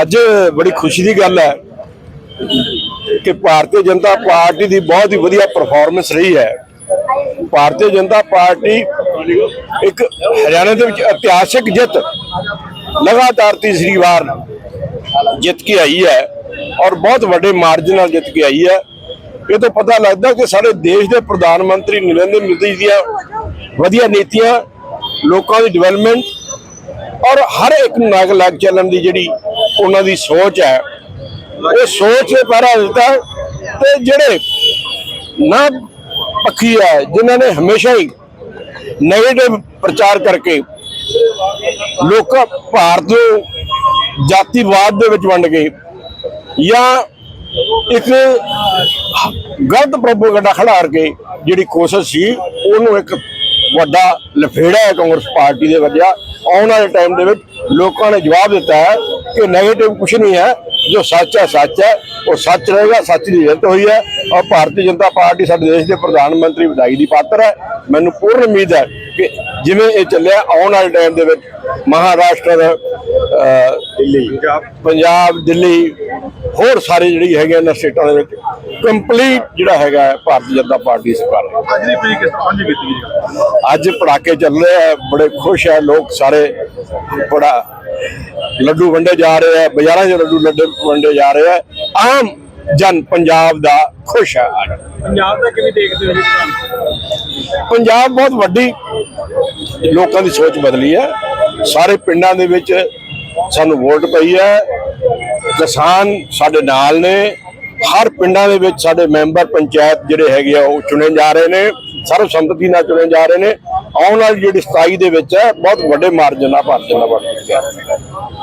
ਅੱਜ ਬੜੀ ਖੁਸ਼ੀ ਦੀ ਗੱਲ ਹੈ ਕਿ ਭਾਰਤੀ ਜਨਤਾ ਪਾਰਟੀ ਦੀ ਬਹੁਤ ਹੀ ਵਧੀਆ ਪਰਫਾਰਮੈਂਸ ਰਹੀ ਹੈ। ਭਾਰਤੀ ਜਨਤਾ ਪਾਰਟੀ ਇੱਕ ਹਰਿਆਣਾ ਦੇ ਵਿੱਚ ਇਤਿਹਾਸਿਕ ਜਿੱਤ ਲਗਾਤਾਰ ਤੀਸਰੀ ਵਾਰ ਜਿੱਤ ਕੇ ਆਈ ਹੈ ਔਰ ਬਹੁਤ ਵੱਡੇ ਮਾਰਜਨ ਨਾਲ ਜਿੱਤ ਕੇ ਆਈ ਹੈ। ਇਹ ਤੋਂ ਪਤਾ ਲੱਗਦਾ ਕਿ ਸਾਡੇ ਦੇਸ਼ ਦੇ ਪ੍ਰਧਾਨ ਮੰਤਰੀ ਨਰਿੰਦਰ ਮੋਦੀ ਦੀਆਂ ਵਧੀਆ ਨੀਤੀਆਂ, ਲੋਕਾਂ ਦੀ ਡਿਵੈਲਪਮੈਂਟ ਔਰ ਹਰ ਇੱਕ ਨੂੰ ਨਾਲ ਲੱਗ ਚੱਲਣ ਦੀ ਜਿਹੜੀ ਉਹਨਾਂ ਦੀ ਸੋਚ ਹੈ, ਉਹ ਸੋਚ ਨੇ ਪਹਿਰਾ ਦਿੱਤਾ ਤੇ ਜਿਹੜੇ ਨਾ ਪੱਖੀ ਹੈ, ਜਿਨ੍ਹਾਂ ਨੇ ਹਮੇਸ਼ਾ ਹੀ ਨੈਗੇਟਿਵ ਪ੍ਰਚਾਰ ਕਰਕੇ ਲੋਕ ਭਾਰਤ ਨੂੰ ਜਾਤੀਵਾਦ ਦੇ ਵਿੱਚ ਵੰਡ ਗਏ ਜਾਂ ਇੱਕ ਗਲਤ ਪ੍ਰੋਪਗੈਂਡਾ ਖੜਾ ਕੇ ਜਿਹੜੀ ਕੋਸ਼ਿਸ਼ ਸੀ, ਉਹਨੂੰ ਇੱਕ ਵੱਡਾ ਲਫੇੜਾ ਹੈ ਕਾਂਗਰਸ ਪਾਰਟੀ ਦੇ ਵੱਜਿਆ। ਆਉਣ ਵਾਲੇ ਟਾਈਮ ਦੇ ਵਿੱਚ ਲੋਕਾਂ ਨੇ ਜਵਾਬ ਦਿੱਤਾ ਹੈ ਕਿ 네ਗੇਟਿਵ ਕੁਝ ਨਹੀਂ ਹੈ, ਜੋ ਸੱਚ ਹੈ ਸੱਚ ਹੈ। ਉਹ ਸੱਚ ਰਹੇਗਾ, ਸੱਚ ਦੀ ਜਿੱਤ ਹੋਈ ਹੈ। ਔਰ ਭਾਰਤੀ ਜਨਤਾ ਪਾਰਟੀ ਸਾਡੇ ਦੇਸ਼ ਦੇ ਪ੍ਰਧਾਨ ਮੰਤਰੀ ਵਧਾਈ ਦੀ ਪਾਤਰ ਹੈ। ਮੈਨੂੰ ਪੂਰਨ ਉਮੀਦ ਹੈ ਕਿ ਜਿਵੇਂ ਇਹ ਚੱਲਿਆ ਆਉਣ ਵਾਲੇ ਟਾਈਮ ਦੇ ਵਿੱਚ ਮਹਾਰਾਸ਼ਟਰ ਦਿੱਲੀ। ਪੰਜਾਬ ਦਿੱਲੀ ਹੋਰ ਸਾਰੇ ਜਿਹੜੀ ਹੈਗੇ ਇਹਨਾਂ ਸਟੇਟਾਂ ਦੇ ਵਿੱਚ ਕੰਪਲੀਟ ਜਿਹੜਾ ਹੈਗਾ ਭਾਰਤੀ ਜਨਤਾ ਪਾਰਟੀ ਸਰਕਾਰ ਹੈ। ਅੱਜ ਦੀ ਪਈ ਕਿਸ ਤਰ੍ਹਾਂ ਦੀ ਬੀਤੀ ਜੀ ਅੱਜ ਪੜਾਕੇ ਚੱਲ ਰਹੇ ਆ ਬੜੇ ਖੁਸ਼ ਹੈ ਲੋਕ ਸਾਰੇ। ਬੜਾ ਲੱਡੂ ਵੰਡੇ ਜਾ ਰਹੇ ਆ ਬਾਜ਼ਾਰਾਂ 'ਚ ਲੱਡੂ ਲੱਡੇ ਵੰਡੇ ਜਾ ਰਹੇ ਆ ਆਮ ਜਨ ਪੰਜਾਬ ਦਾ ਖੁਸ਼ ਹੈ ਪੰਜਾਬ ਦਾ ਕਿਵੇਂ ਦੇਖਦੇ ਹੋ ਪੰਜਾਬ ਬਹੁਤ ਵੱਡੀ ਲੋਕਾਂ ਦੀ ਸੋਚ ਬਦਲੀ ਹੈ। ਸਾਰੇ ਪਿੰਡਾਂ ਦੇ ਵਿੱਚ ਸਾਨੂੰ ਵੋਟ ਪਈ ਹੈ। ਕਿਸਾਨ ਸਾਡੇ ਨਾਲ ਨੇ। ਹਰ ਪਿੰਡਾਂ ਦੇ ਵਿੱਚ ਸਾਡੇ ਮੈਂਬਰ ਪੰਚਾਇਤ ਜਿਹੜੇ ਹੈਗੇ ਆ ਉਹ ਚੁਣੇ ਜਾ ਰਹੇ ਨੇ। ਸਰਵਸੰਮਤੀ ਨਾਲ ਚੁਣੇ ਜਾ ਰਹੇ ਨੇ। ਆਉਣ ਵਾਲੀ ਜਿਹੜੀ 27 ਦੇ ਵਿੱਚ ਹੈ ਬਹੁਤ ਵੱਡੇ ਮਾਰਜਨ ਨਾਲ ਭਾਰਤ ਜਨਤਾ ਪਾਰਟੀ ਜਿੱਤਿਆ।